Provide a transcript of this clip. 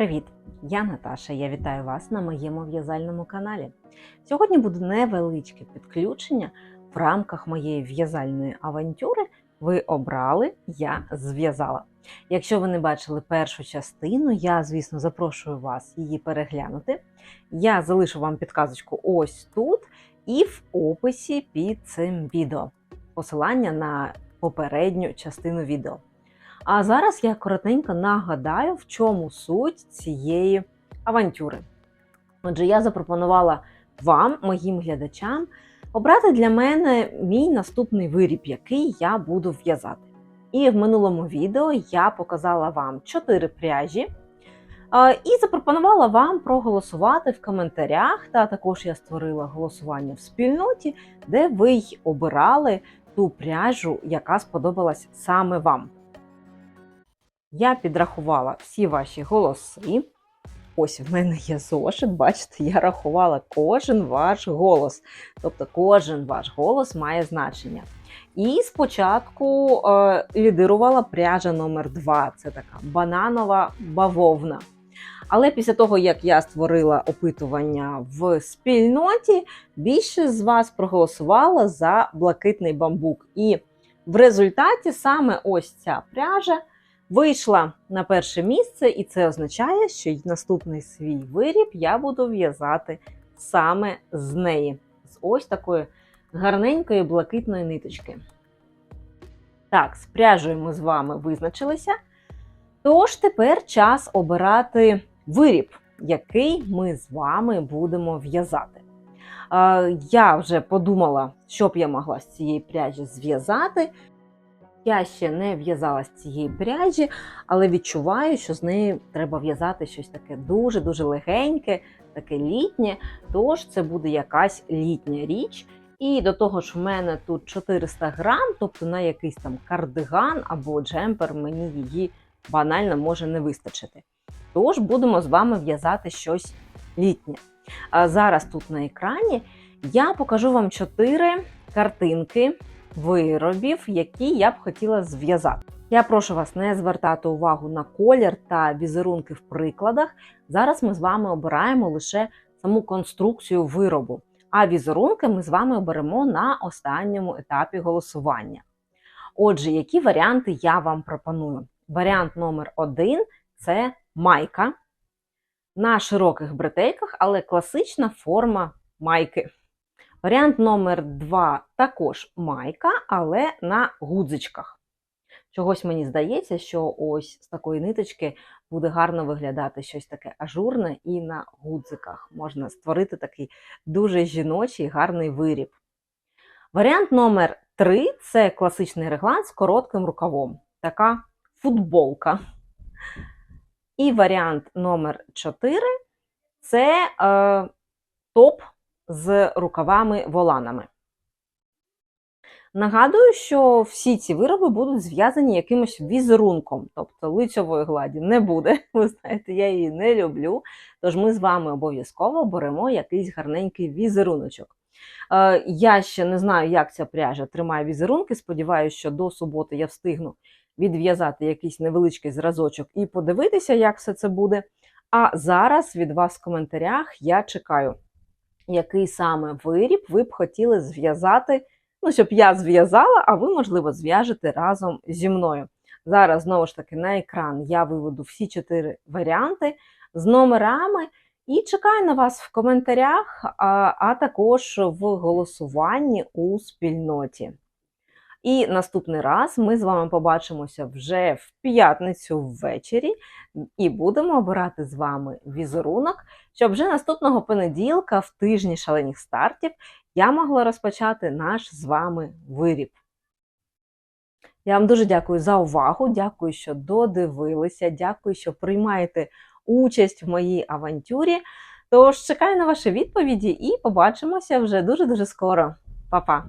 Привіт! Я Наташа. Я вітаю вас на моєму в'язальному каналі. Сьогодні буде невеличке підключення в рамках моєї в'язальної авантюри. Ви обрали, я зв'язала. Якщо ви не бачили першу частину, я, звісно, запрошую вас її переглянути. Я залишу вам підказочку ось тут і в описі під цим відео. Посилання на попередню частину відео. А зараз я коротенько нагадаю, в чому суть цієї авантюри. Отже, я запропонувала вам, моїм глядачам, обрати для мене мій наступний виріб, який я буду в'язати. І в минулому відео я показала вам 4 пряжі. І запропонувала вам проголосувати в коментарях, та також я створила голосування в спільноті, де ви й обирали ту пряжу, яка сподобалась саме вам. Я підрахувала всі ваші голоси. Ось в мене є зошит, бачите, я рахувала кожен ваш голос. Тобто кожен ваш голос має значення. І спочатку е, лідирувала пряжа номер 2 це така бананова бавовна. Але після того, як я створила опитування в спільноті, більше з вас проголосувала за блакитний бамбук. І в результаті саме ось ця пряжа вийшла на перше місце, і це означає, що наступний свій виріб я буду в'язати саме з неї. З ось такої гарненької блакитної ниточки. Так, з пряжею ми з вами визначилися. Тож тепер час обирати виріб, який ми з вами будемо в'язати. Я вже подумала, що б я могла з цієї пряжі зв'язати. Я ще не в'язала з цієї пряжі, але відчуваю, що з нею треба в'язати щось таке дуже-дуже легеньке, таке літнє. Тож це буде якась літня річ. І до того ж, в мене тут 400 грам, тобто на якийсь там кардиган або джемпер мені її банально може не вистачити. Тож будемо з вами в'язати щось літнє. А зараз тут на екрані я покажу вам 4 картинки виробів, які я б хотіла зв'язати. Я прошу вас не звертати увагу на колір та візерунки в прикладах. Зараз ми з вами обираємо лише саму конструкцію виробу, а візерунки ми з вами оберемо на останньому етапі голосування. Отже, які варіанти я вам пропоную? Варіант номер один це майка на широких бретельках, але класична форма майки. Варіант номер два також майка, але на гудзичках. Чогось мені здається, що ось з такої ниточки буде гарно виглядати щось таке ажурне і на гудзиках. Можна створити такий дуже жіночий гарний виріб. Варіант номер 3 це класичний реглан з коротким рукавом. Така футболка. І варіант номер 4 це е, топ з рукавами-воланами. Нагадую, що всі ці вироби будуть зв'язані якимось візерунком, тобто лицьової гладі не буде. Ви знаєте, я її не люблю. Тож ми з вами обов'язково беремо якийсь гарненький візеруночок. Е, я ще не знаю, як ця пряжа тримає візерунки. Сподіваюся, що до суботи я встигну відв'язати якийсь невеличкий зразочок і подивитися, як все це буде. А зараз від вас в коментарях я чекаю, який саме виріб ви б хотіли зв'язати, ну, щоб я зв'язала, а ви, можливо, зв'яжете разом зі мною. Зараз, знову ж таки, на екран я виведу всі чотири варіанти з номерами і чекаю на вас в коментарях, а, а також в голосуванні у спільноті. І наступний раз ми з вами побачимося вже в п'ятницю ввечері і будемо обирати з вами візерунок, щоб вже наступного понеділка, в тижні шалених стартів, я могла розпочати наш з вами виріб. Я вам дуже дякую за увагу, дякую, що додивилися, дякую, що приймаєте участь в моїй авантюрі. Тож чекаю на ваші відповіді і побачимося вже дуже-дуже скоро. Па-па!